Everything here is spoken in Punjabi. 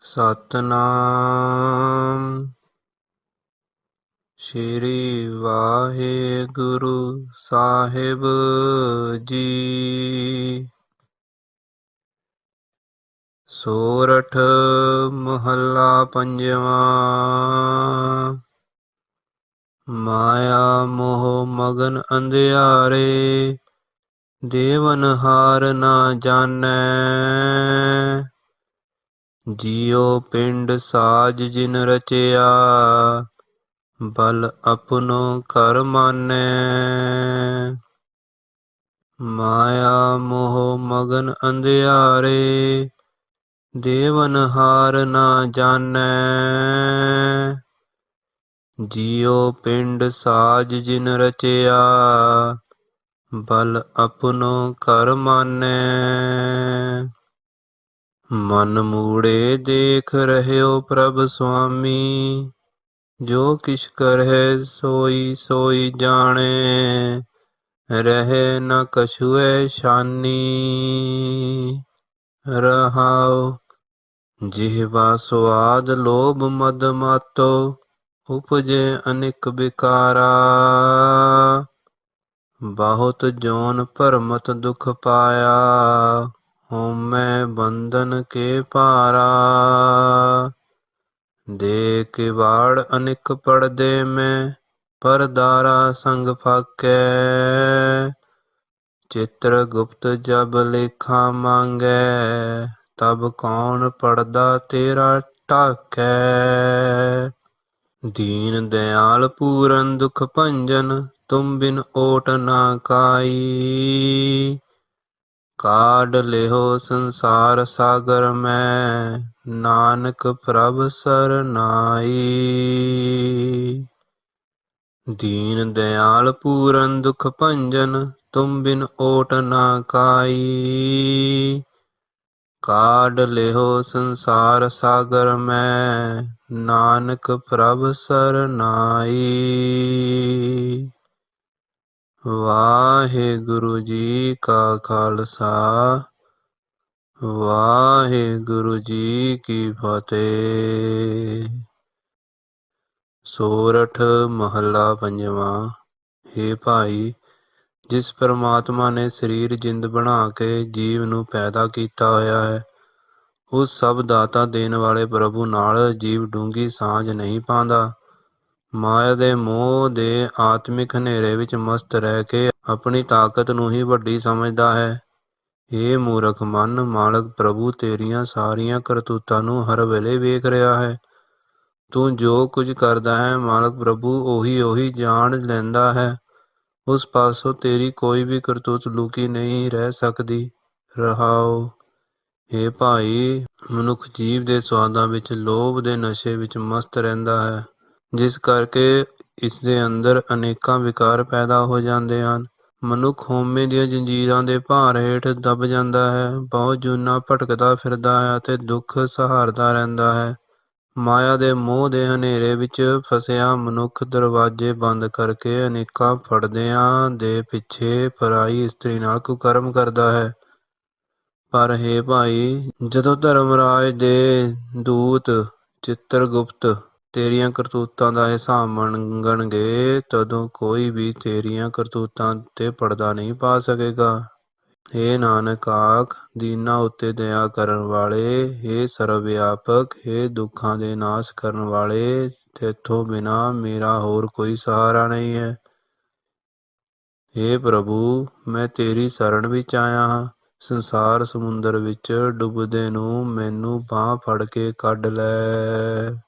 ਸਤਨਾਮ। ਸ਼੍ਰੀ ਵਾਹਿਗੁਰੂ ਸਾਹਿਬ ਜੀ। ਸੋਰਠ ਮਹੱਲਾ ਪੰਜਵਾਂ। ਮਾਇਆ ਮੋਹ ਮਗਨ ਅੰਧਿਆਰੇ ਦੇਵਨ ਹਾਰ ਨਾ ਜਾਣੈ। ਜਿਉ ਪਿੰਡ ਸਾਜ ਜਿਨ ਰਚਿਆ, ਬਲ ਆਪਣੋ ਕਰ ਮਾਨੈ। ਮਾਇਆ ਮੋਹ ਮਗਨ ਅੰਧਿਆਰੇ, ਦੇਵਨ ਹਾਰ ਨਾ ਜਾਣੈ। ਜਿਉ ਪਿੰਡ ਸਾਜ ਜਿਨ ਰਚਿਆ, ਬਲ ਆਪਣੋ ਕਰ ਮਾਨੈ। ਮਨ ਮੂੜੇ ਦੇਖ ਰਹਿਓ ਪ੍ਰਭ ਸੁਆਮੀ, ਜੋ ਕਿਛ ਕਰਹਿ ਸੋਈ ਸੋਈ ਜਾਣੇ, ਰਹਿ ਨ ਕਛੁਐ ਸ਼ਾਨੀ। ਰਹਾਉ ਜਿਹਵਾ ਸਵਾਦ ਲੋਭ ਮਦ ਮਾਤੋ, ਉਪਜੇ ਅਨਿਕ ਵਿਕਾਰਾ ਬਹੁਤ ਜੋਨ ਭਰਮਤ ਦੁਖ ਪਾਇਆ ਹਉਮੈ ਬੰਧਨ ਕੇ ਭਾਰਾ। ਦੇ ਕਿਵਾੜ ਅਨਿਕ ਪੜਦੇ ਮੈਂ ਪਰਦਾਰਾ ਸੰਗ ਫਾਕੈ। ਚਿੱਤਰ ਗੁਪਤ ਜਬ ਲੇਖਾ ਮੰਗੈ, ਤਬ ਕੌਣ ਪੜਦਾ ਤੇਰਾ ਢਾਕੈ। ਦੀਨ ਦਿਆਲ ਪੂਰਨ ਦੁਖ ਭੰਜਨ, ਤੁਮ ਬਿਨ ਓਟ ਨਾ ਕਾਈ। ਕਾਢ ਲਿਓ ਸੰਸਾਰ ਸਾਗਰ ਮੈਂ, ਨਾਨਕ ਪ੍ਰਭ ਸਰਨਾਈ ਦੀਨ ਦਿਆਲ ਪੂਰਨ ਦੁਖ ਭੰਜਨ, ਤੁਮ ਬਿਨ ਓਟ ਨਾ ਕਾਈ ਕਾਢ ਲਿਓ ਸੰਸਾਰ ਸਾਗਰ ਮੈਂ, ਨਾਨਕ ਪ੍ਰਭ ਸਰਨਾਈ ਵਾਹਿਗੁਰੂ ਜੀ ਕਾ ਖਾਲਸਾ, ਵਾਹਿਗੁਰੂ ਜੀ ਕੀ ਫਤਿਹ। ਸੋਰਠ ਮਹੱਲਾ ਪੰਜਵਾਂ हे ਭਾਈ, ਜਿਸ ਪਰਮਾਤਮਾ ਨੇ ਸਰੀਰ ਜਿੰਦ ਬਣਾ ਕੇ ਜੀਵ ਨੂੰ ਪੈਦਾ ਕੀਤਾ ਹੋਇਆ ਹੈ, ਉਸ ਸਭ ਦਾਤਾ ਦੇਣ ਵਾਲੇ ਪ੍ਰਭੂ ਨਾਲ ਜੀਵ ਡੂੰਗੀ ਸਾਂਝ ਨਹੀਂ ਪਾਉਂਦਾ। ਮਾਇਆ ਦੇ ਮੋਹ ਦੇ ਆਤਮਿਕ ਹਨੇਰੇ ਵਿੱਚ ਮਸਤ ਰਹਿ ਕੇ ਆਪਣੀ ਤਾਕਤ ਨੂੰ ਹੀ ਵੱਡੀ ਸਮਝਦਾ ਹੈ। ਏ ਮੂਰਖ ਮਨ, ਮਾਲਕ ਪ੍ਰਭੂ, ਤੇਰੀਆਂ ਸਾਰੀਆਂ ਕਰਤੂਤਾਂ ਨੂੰ ਹਰ ਵੇਲੇ ਵੇਖ ਰਿਹਾ ਹੈ। ਤੂੰ ਜੋ ਕੁਝ ਕਰਦਾ ਹੈ, ਮਾਲਕ ਪ੍ਰਭੂ, ਉਹੀ ਉਹੀ ਜਾਣ ਲੈਂਦਾ ਹੈ। ਉਸ ਪਾਸੋਂ ਤੇਰੀ ਕੋਈ ਵੀ ਕਰਤੂਤ ਲੁਕੀ ਨਹੀਂ ਰਹਿ ਸਕਦੀ। ਰਹਾਓ। ਏ ਭਾਈ, ਮਨੁੱਖ ਜੀਵ ਦੇ ਸਵਾਦਾਂ ਵਿੱਚ, ਲੋਭ ਦੇ ਨਸ਼ੇ ਵਿੱਚ ਮਸਤ ਰਹਿੰਦਾ ਹੈ। ਜਿਸ ਕਰਕੇ ਇਸਦੇ ਅੰਦਰ ਅਨੇਕਾਂ ਵਿਕਾਰ ਪੈਦਾ ਹੋ ਜਾਂਦੇ ਹਨ। ਮਨੁੱਖ ਹਉਮੈ ਦੀਆਂ ਜੰਜੀਰਾਂ ਦੇ ਭਾਰ ਹੇਠ ਦੱਬ ਜਾਂਦਾ ਹੈ, ਬਹੁਤ ਜੂਨਾ ਭਟਕਦਾ ਫਿਰਦਾ ਹੈ ਅਤੇ ਦੁੱਖ ਸਹਾਰਦਾ ਰਹਿੰਦਾ ਹੈ। ਮਾਇਆ ਦੇ ਮੋਹ ਦੇ ਹਨੇਰੇ ਵਿੱਚ ਫਸਿਆ ਮਨੁੱਖ ਦਰਵਾਜ਼ੇ ਬੰਦ ਕਰਕੇ ਅਨੇਕਾਂ ਫੜਦਿਆਂ ਦੇ ਪਿੱਛੇ ਪਰਾਈ ਇਸਤਰੀ ਨਾਲ ਕੁਕਰਮ ਕਰਦਾ ਹੈ। ਪਰ ਹੈ ਭਾਈ, ਜਦੋਂ ਧਰਮਰਾਜ ਦੇ ਦੂਤ ਚਿੱਤਰਗੁਪਤ ਤੇਰੀਆਂ ਕਰਤੂਤਾਂ ਦਾ ਹਿਸਾਬ ਮੰਗਣਗੇ, ਤਦੋਂ ਕੋਈ ਵੀ ਤੇਰੀਆਂ ਕਰਤੂਤਾਂ ਤੇ ਪਰਦਾ ਨਹੀਂ ਪਾ ਸਕੇਗਾ। ਏ ਨਾਨਕ ਆਖ, ਦੀਨਾ ਉੱਤੇ ਦਇਆ ਕਰਨ ਵਾਲੇ ਏ ਸਰਵ ਵਿਆਪਕ ਏ ਦੁੱਖਾਂ ਦੇ ਨਾਸ਼ ਕਰਨ ਵਾਲੇ, ਤੇਥੋਂ ਬਿਨਾ ਮੇਰਾ ਹੋਰ ਕੋਈ ਸਹਾਰਾ ਨਹੀਂ ਹੈ। ਏ ਪ੍ਰਭੂ, ਮੈਂ ਤੇਰੀ ਸ਼ਰਨ ਵਿੱਚ ਆਇਆ ਹਾਂ। ਸੰਸਾਰ ਸਮੁੰਦਰ ਵਿੱਚ ਡੁੱਬਦੇ ਨੂੰ ਮੈਨੂੰ ਬਾਹ ਫੜ ਕੇ ਕੱਢ ਲੈ।